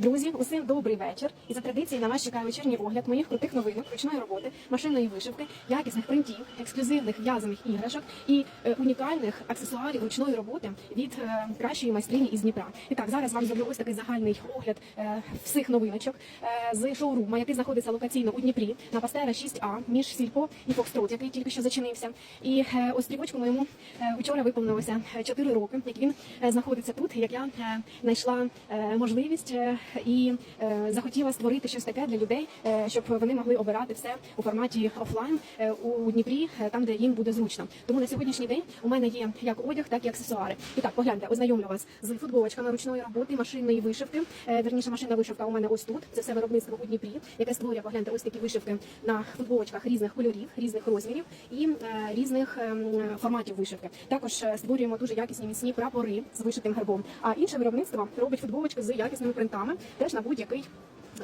Друзі, усім добрий вечір. І за традицією на вас чекає вечірній огляд моїх крутих новинок, ручної роботи, машинної вишивки, якісних принтів, ексклюзивних в'язаних іграшок і е, унікальних аксесуарів ручної роботи від е, кращої майстрині із Дніпра. І так, зараз вам зроблю ось такий загальний огляд е, всіх новиночок е, з шоурума, який знаходиться локаційно у Дніпрі на Пастера 6А між Сільпо і Фокстрот, який тільки що зачинився. І е, ось стрічку моєму е, вчора виповнилося 4 роки, як він е, знаходиться тут, як я е, знайшла е, можливість е, і е, захотіла створити щось таке для людей, е, щоб вони могли обирати все у форматі офлайн е, у Дніпрі, там де їм буде зручно. Тому на сьогоднішній день у мене є як одяг, так і аксесуари. І так, погляньте, ознайомлю вас з футболочками ручної роботи, машинної вишивки. Е, Вірніше, машинна вишивка у мене ось тут. Це все виробництво у Дніпрі, яке створює, погляньте, ось такі вишивки на футболочках різних кольорів, різних розмірів і різних ем, форматів вишивки. Також створюємо дуже якісні міцні прапори з вишитим гербом. А інше виробництво робить футболочки з якісними принтами, теж на будь-який.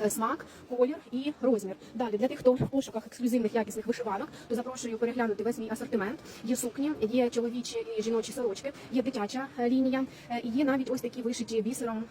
Е, Смак, колір і розмір. Далі для тих, хто в пошуках ексклюзивних якісних вишиванок, то запрошую переглянути весь мій асортимент. Є сукні, є чоловічі і жіночі сорочки, є дитяча е, лінія, е, і є навіть ось такі вишиті бісером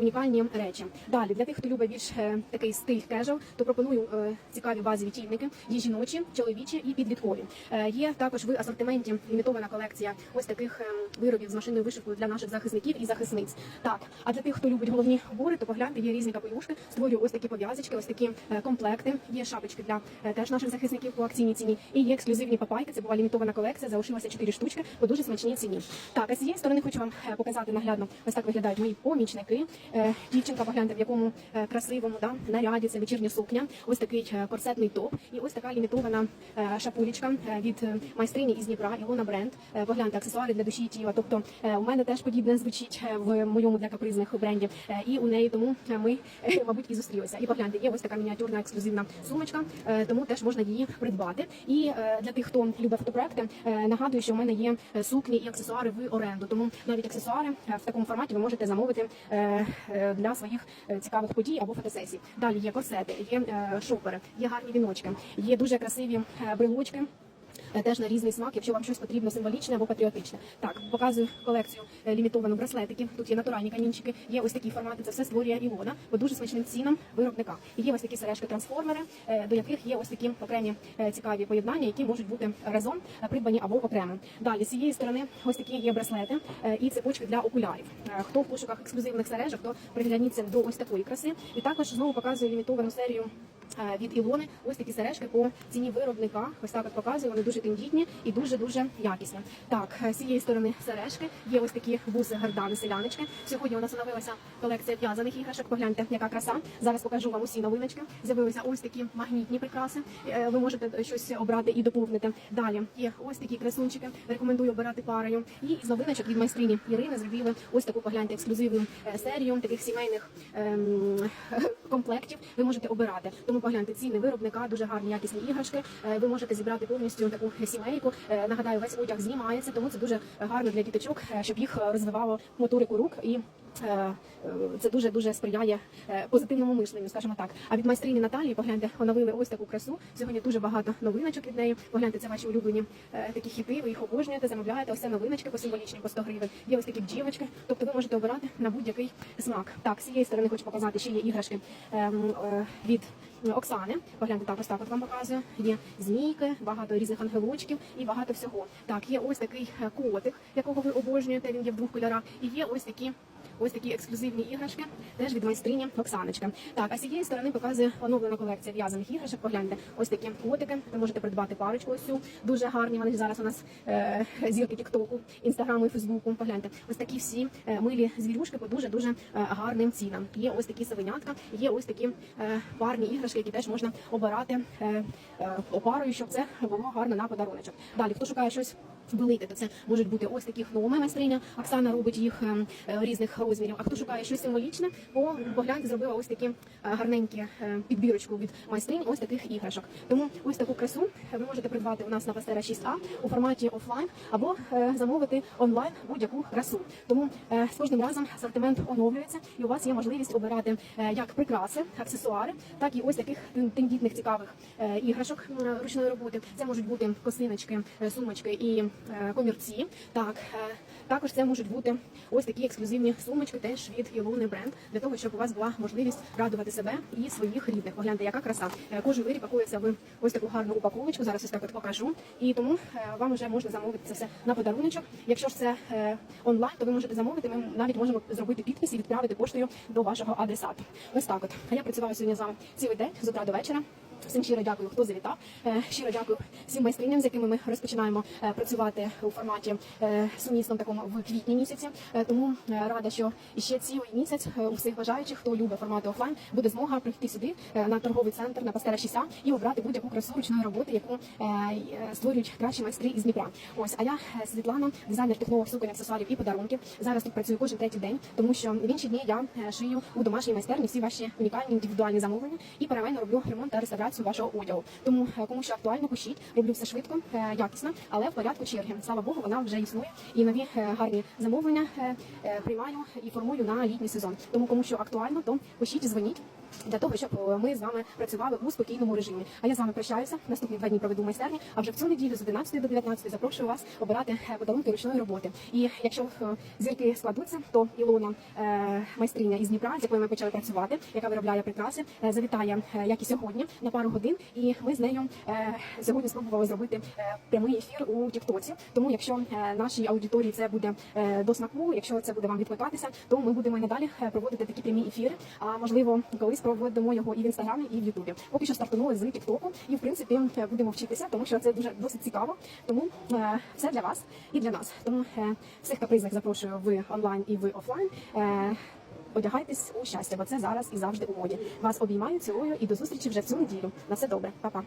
унікальні речі. Далі для тих, хто любить більш такий стиль кежуал, то пропоную цікаві базові тільники. Є жіночі, чоловічі і підліткові. Є також в асортименті лімітована колекція ось таких виробів з машинною вишивкою для наших захисників і захисниць. Так, а для тих, хто любить головні убори, то погляньте, є різні капелюшки. Створюю ось такі пов'язочки, ось такі е, комплекти. Є шапочки для е, теж наших захисників по акційній ціні. І є ексклюзивні папайки. Це була лімітована колекція. Залишилося 4 штучки по дуже смачній ціні. Так, а з цієї сторони хочу вам е, показати наглядно. Ось так виглядають мої помічники. Дівчинка, погляньте, в якому красивому да, наряді це вечірня сукня. Ось такий корсетний топ. І ось така лімітована шапулечка е, від майстрині із Дніпра, Ілона Бренд. Погляньте, аксесуари для душі і тіла. Тобто у мене теж подібне звучить в моєму для капризних брендів. І у неї тому ми, мабуть, і зустрілися. І погляньте, є ось така мініатюрна ексклюзивна сумочка, е, тому теж можна її придбати. І е, для тих, хто любить фотопроекти, е, нагадую, що у мене є сукні і аксесуари в оренду. Тому навіть аксесуари в такому форматі ви можете замовити для своїх цікавих подій або фотосесій. Далі є корсети, є шопери, є гарні віночки, є дуже красиві брелочки. Е, Теж на різний смак, якщо вам щось потрібно символічне або патріотичне. Так, показую колекцію е, лімітовану браслетиків. Тут є натуральні камінчики, є ось такі формати. Це все створює Ілона по дуже смачним цінам виробника. І є ось такі сережки-трансформери, е, до яких є ось такі окремі цікаві поєднання, які можуть бути разом придбані або окремо. Далі з цієї сторони ось такі є браслети і цепочки для окулярів. Хто в пошуках ексклюзивних сережок, то пригляніться до ось такої краси. І також знову показую лімітовану серію. Е, Від Ілони ось такі сережки по ціні виробника. Ось так от показую. Вони дуже тендітні і дуже дуже якісні. Так, е, з цієї сторони сережки є ось такі буси гардани селяночки. Сьогодні у нас оновилася колекція в'язаних іграшок. Погляньте, яка краса. Зараз покажу вам усі новиночки. З'явилися ось такі магнітні прикраси. Е, Ви можете щось обрати і доповнити. Далі є ось такі красунчики. Рекомендую обирати парою. І з новиночок від майстрині Ірини зробили ось таку погляньте ексклюзивну серію таких сімейних ем, комплектів. Ви можете обирати. Тому погляньте ціни виробника, дуже гарні якісні іграшки. Е, Ви можете зібрати повністю таку сімейку. Е, Нагадаю, весь одяг знімається, тому це дуже гарно для діточок, е, щоб їх розвивало моторику рук і. Це дуже дуже сприяє позитивному мисленню, скажімо так. А від майстрині Наталії погляньте, оновили ось таку красу. Сьогодні дуже багато новиночок від неї. Погляньте, це ваші улюблені такі хіти. Ви їх обожнюєте, замовляєте. Ось це новиночки по символічні по 100 гривень. Є ось такі бджілочки. Тобто ви можете обирати на будь-який смак. Так, з цієї сторони хочу показати, ще є іграшки ем, від Оксани. Погляньте, так ось так от вам показую. Є змійки, багато різних ангелочків і багато всього. Так, є ось такий е, котик, якого ви обожнюєте. Він є в двох кольорах. І є ось такі. Ось такі ексклюзивні іграшки, теж від майстрині Оксаночка. Так, а з цієї сторони показує оновлена колекція в'язаних іграшок. Погляньте, ось такі котики. Ви можете придбати парочку ось цю. Дуже гарні. Вони зараз у нас е, зірки Тіктоку, інстаграму і Фейсбуку. Погляньте, ось такі всі е, милі звірюшки по дуже дуже гарним цінам. Є ось такі совенятка, є ось такі е, парні іграшки, які теж можна обирати е, е, опарою, щоб це було гарно на подаруночок. Далі, хто шукає щось велике, то це можуть бути ось такі хноми майстриня. Оксана робить їх е, е, різних розмірів. А хто шукає щось символічне, по погляньте, зробила ось такі е, гарненькі е, підбірочку від майстринь, ось таких іграшок. Тому ось таку красу ви можете придбати у нас на Пастера 6А у форматі офлайн або замовити онлайн будь-яку красу. Тому з кожним разом асортимент оновлюється, і у вас є можливість обирати як прикраси, аксесуари, так і ось таких тен- тендітних цікавих іграшок ручної роботи. Це можуть бути косиночки, сумочки і комірці. Так, е, також це можуть бути ось такі ексклюзивні сумочки, теж від Ілони бренд, для того, щоб у вас була можливість радувати себе і своїх рідних. Погляньте, яка краса. Е, Кожен виріб пакується в ось таку гарну упаковочку. Зараз ось так от покажу. І тому е, вам вже можна замовити це все на подаруночок. Якщо ж це е, онлайн, то ви можете замовити. Ми навіть можемо зробити підпис і відправити поштою до вашого адресату. Ось так от. Я працювала сьогодні з вами цілий день з утра до вечора. Всім щиро дякую, хто завітав. Е, Щиро дякую всім майстриням, з якими ми розпочинаємо е, працювати у форматі е, сумісному такому в квітні місяці. Тому рада, що ще цілий місяць у всіх бажаючих, хто любить формати офлайн, буде змога прийти сюди на торговий центр на Пастера 6 і обрати будь-яку красу ручної роботи, яку створюють кращі майстри із Дніпра. Ось, а я Світлана, дизайнер технолог суконь, аксесуарів і подарунків. Зараз тут працюю кожен третій день, тому що в інші дні я шию у домашній майстерні всі ваші унікальні індивідуальні замовлення і паралельно роблю ремонт та реставрацію вашого одягу. Тому е, кому що актуально, пишіть, роблю все швидко, е, якісно, але в порядку черги. Слава Богу, вона вже існує і нові е, гарні замовлення приймаю і формую на літній сезон. Тому кому що актуально, то пишіть, дзвоніть. Для того щоб е, ми з вами працювали у спокійному режимі. А я з вами прощаюся. Наступні два дні проведу майстерні. А вже в цю неділю з 11 до 19 запрошую вас обирати е, подарунки ручної роботи. І якщо е, зірки складуться, то Ілона майстриня із Дніпра, з якою ми почали працювати, яка виробляє прикраси, завітає як і сьогодні на пару годин. І ми з нею сьогодні спробували зробити прямий ефір у Тіктоці. Тому, якщо нашій аудиторії це буде до смаку, якщо це буде вам відкликатися, то ми будемо і надалі проводити такі прямі ефіри. А можливо, колись проводимо його і в інстаграмі, і в Ютубі. Поки що стартанули з Тіктоку, і в принципі е, будемо вчитися, тому що це дуже досить цікаво. Тому е, все для вас і для нас. Тому е, всіх капризних запрошую в онлайн і в офлайн. Е, Одягайтесь у щастя, бо це зараз і завжди у моді. Вас обіймаю, цілую і до зустрічі вже в цю неділю. На все добре, Па-па.